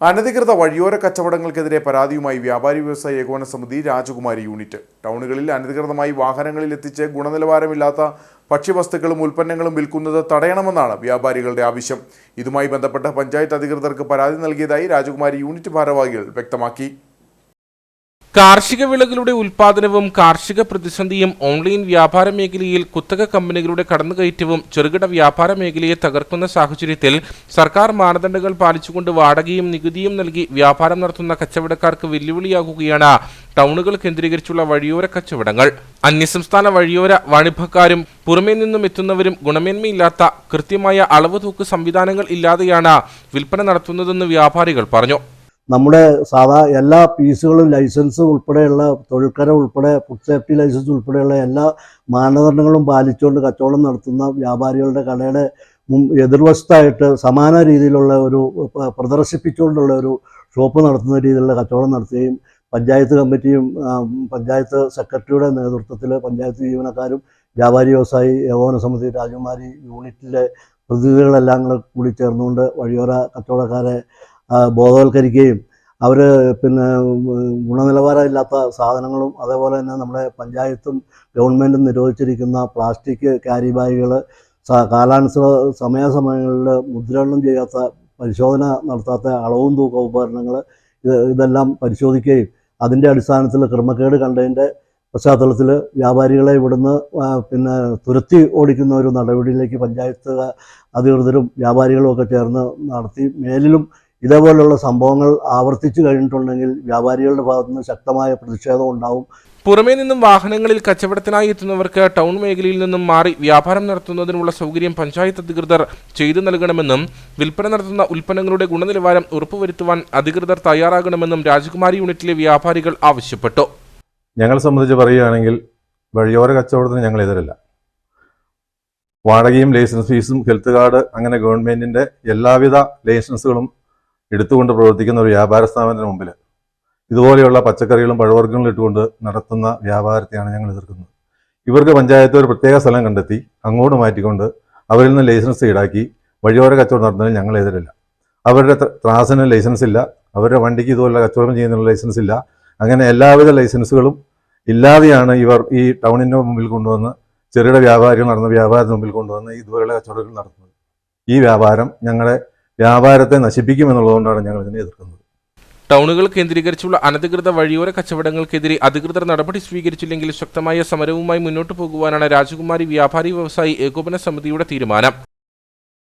അനധികൃത വഴിയോര കച്ചവടങ്ങൾക്കെതിരെ പരാതിയുമായി വ്യാപാരി വ്യവസായ ഏകോപന സമിതി രാജകുമാരി യൂണിറ്റ്. ടൗണുകളിൽ അനധികൃതമായി വാഹനങ്ങളിൽ എത്തിച്ച് ഗുണനിലവാരമില്ലാത്ത ഭക്ഷ്യവസ്തുക്കളും ഉൽപ്പന്നങ്ങളും വിൽക്കുന്നത് തടയണമെന്നാണ് വ്യാപാരികളുടെ ആവശ്യം. ഇതുമായി ബന്ധപ്പെട്ട് പഞ്ചായത്ത് അധികൃതർക്ക് പരാതി നൽകിയതായി രാജകുമാരി യൂണിറ്റ് ഭാരവാഹികൾ വ്യക്തമാക്കി. കാർഷിക വിളകളുടെ ഉൽപാദനവും കാർഷിക പ്രതിസന്ധിയും ഓൺലൈൻ വ്യാപാര മേഖലയിൽ കുത്തക കമ്പനികളുടെ കടന്നുകയറ്റവും ചെറുകിട വ്യാപാര മേഖലയെ തകർക്കുന്ന സാഹചര്യത്തിൽ സർക്കാർ മാനദണ്ഡങ്ങൾ പാലിച്ചുകൊണ്ട് വാടകയും നികുതിയും നൽകി വ്യാപാരം നടത്തുന്ന കച്ചവടക്കാർക്ക് വെല്ലുവിളിയാകുകയാണ് ടൗണുകൾ കേന്ദ്രീകരിച്ചുള്ള വഴിയോര കച്ചവടങ്ങൾ. അന്യസംസ്ഥാന വഴിയോര വാണിഭക്കാരും പുറമേ നിന്നും എത്തുന്നവരും ഗുണമേന്മയില്ലാത്ത കൃത്യമായ അളവ് തൂക്ക് സംവിധാനങ്ങൾ ഇല്ലാതെയാണ് വിൽപ്പന നടത്തുന്നതെന്ന് വ്യാപാരികൾ പറഞ്ഞു. നമ്മുടെ സാധാ എല്ലാ പീസുകളും ലൈസൻസ് ഉൾപ്പെടെയുള്ള തൊഴിൽക്കര ഉൾപ്പെടെ ഫുഡ് സേഫ്റ്റി ലൈസൻസ് ഉൾപ്പെടെയുള്ള എല്ലാ മാനദണ്ഡങ്ങളും പാലിച്ചുകൊണ്ട് കച്ചവടം നടത്തുന്ന വ്യാപാരികളുടെ കടയുടെ എതിർവശത്തായിട്ട് സമാന രീതിയിലുള്ള ഒരു പ്രദർശിപ്പിച്ചുകൊണ്ടുള്ള ഒരു ഷോപ്പ് നടത്തുന്ന രീതിയിലുള്ള കച്ചവടം നടത്തുകയും പഞ്ചായത്ത് കമ്മിറ്റിയും പഞ്ചായത്ത് സെക്രട്ടറിയുടെ നേതൃത്വത്തിൽ പഞ്ചായത്ത് ജീവനക്കാരും വ്യാപാരി വ്യവസായി ഏകോപന സമിതി രാജകുമാരി യൂണിറ്റിലെ പ്രതിനിധികളെല്ലാം കൂടെ ചേർന്നുകൊണ്ട് വഴിയോര കച്ചവടക്കാരെ ബോധവൽക്കരിക്കുകയും അവർ പിന്നെ ഗുണനിലവാരമില്ലാത്ത സാധനങ്ങളും അതേപോലെ തന്നെ നമ്മുടെ പഞ്ചായത്തും ഗവൺമെന്റും നിരോധിച്ചിരിക്കുന്ന പ്ലാസ്റ്റിക് ക്യാരി ബാഗുകൾ കാലാനുസൃത സമയാസമയങ്ങളിൽ മുദ്രണം ചെയ്യാത്ത പരിശോധന നടത്താത്ത അളവും തൂക്ക ഉപകരണങ്ങൾ ഇത് ഇതെല്ലാം പരിശോധിക്കുകയും അതിന്റെ അടിസ്ഥാനത്തിൽ ക്രമക്കേട് കണ്ടതിന്റെ പശ്ചാത്തലത്തിൽ വ്യാപാരികളെ ഇവിടുന്ന് പിന്നെ തുരത്തി ഓടിക്കുന്ന ഒരു നടപടിയിലേക്ക് പഞ്ചായത്ത് അധികൃതരും വ്യാപാരികളും ഒക്കെ ചേർന്ന് നടത്തി മേലിലും ഇതേപോലുള്ള സംഭവങ്ങൾ ആവർത്തിച്ചു കഴിഞ്ഞിട്ടുണ്ടെങ്കിൽ വ്യാപാരികളുടെ ഭാഗത്തു നിന്ന് ശക്തമായ പ്രതിഷേധം ഉണ്ടാവും. പുറമേ നിന്നും വാഹനങ്ങളിൽ കച്ചവടത്തിനായി എത്തുന്നവർക്ക് ടൗൺ മേഖലയിൽ നിന്നും മാറി വ്യാപാരം നടത്തുന്നതിനുള്ള സൗകര്യം പഞ്ചായത്ത് അധികൃതർ ചെയ്തു നൽകണമെന്നും വിൽപ്പന നടത്തുന്ന ഉൽപ്പന്നങ്ങളുടെ ഗുണനിലവാരം ഉറപ്പുവരുത്തുവാൻ അധികൃതർ തയ്യാറാകണമെന്നും രാജകുമാരി യൂണിറ്റിലെ വ്യാപാരികൾ ആവശ്യപ്പെട്ടു. ഞങ്ങളെ സംബന്ധിച്ച് പറയുകയാണെങ്കിൽ വഴിയോര കച്ചവടത്തിന് ഞങ്ങൾ എതിരല്ല. വാടകയും ലൈസൻസ് ഫീസും ഹെൽത്ത് കാർഡ് അങ്ങനെ ഗവൺമെന്റിന്റെ എല്ലാവിധ ലൈസൻസുകളും എടുത്തുകൊണ്ട് പ്രവർത്തിക്കുന്ന ഒരു വ്യാപാര സ്ഥാപനത്തിന് മുമ്പിൽ ഇതുപോലെയുള്ള പച്ചക്കറികളും പഴവർഗങ്ങളും ഇട്ടുകൊണ്ട് നടത്തുന്ന വ്യാപാരത്തെയാണ് ഞങ്ങൾ എതിർക്കുന്നത്. ഇവർക്ക് പഞ്ചായത്ത് ഒരു പ്രത്യേക സ്ഥലം കണ്ടെത്തി അങ്ങോട്ട് മാറ്റിക്കൊണ്ട് അവരിൽ നിന്ന് ലൈസൻസ് ഈടാക്കി വഴിയോര കച്ചവടം നടത്തുന്നതിന് ഞങ്ങൾ എതിരില്ല. അവരുടെ ത്ര- ത്രാസിന് ലൈസൻസ് ഇല്ല അവരുടെ വണ്ടിക്ക് ഇതുപോലുള്ള കച്ചവടം ചെയ്യുന്നതിനുള്ള ലൈസൻസ് ഇല്ല. അങ്ങനെ എല്ലാവിധ ലൈസൻസുകളും ഇല്ലാതെയാണ് ഇവർ ഈ ടൗണിന്റെ മുമ്പിൽ കൊണ്ടുവന്ന് ചെറുകിട വ്യാപാരികൾ നടന്ന വ്യാപാരത്തിന് മുമ്പിൽ കൊണ്ടുവന്ന് ഇതുപോലെയുള്ള കച്ചവടങ്ങൾ നടത്തുന്നത്. ഈ വ്യാപാരം ഞങ്ങളെ വ്യാപാരത്തെ നശിപ്പിക്കുമെന്നുള്ളതുകൊണ്ടാണ് ഞങ്ങൾ ഇതിനെ എതിർക്കുന്നത്. ടൗണുകൾ കേന്ദ്രീകരിച്ചുള്ള അനധികൃത വഴിയോര കച്ചവടങ്ങൾക്കെതിരെ അധികൃതർ നടപടി സ്വീകരിച്ചില്ലെങ്കിൽ ശക്തമായ സമരവുമായി മുന്നോട്ടു പോകുവാനാണ് രാജകുമാരി വ്യാപാരി വ്യവസായി ഏകോപന സമിതിയുടെ തീരുമാനം.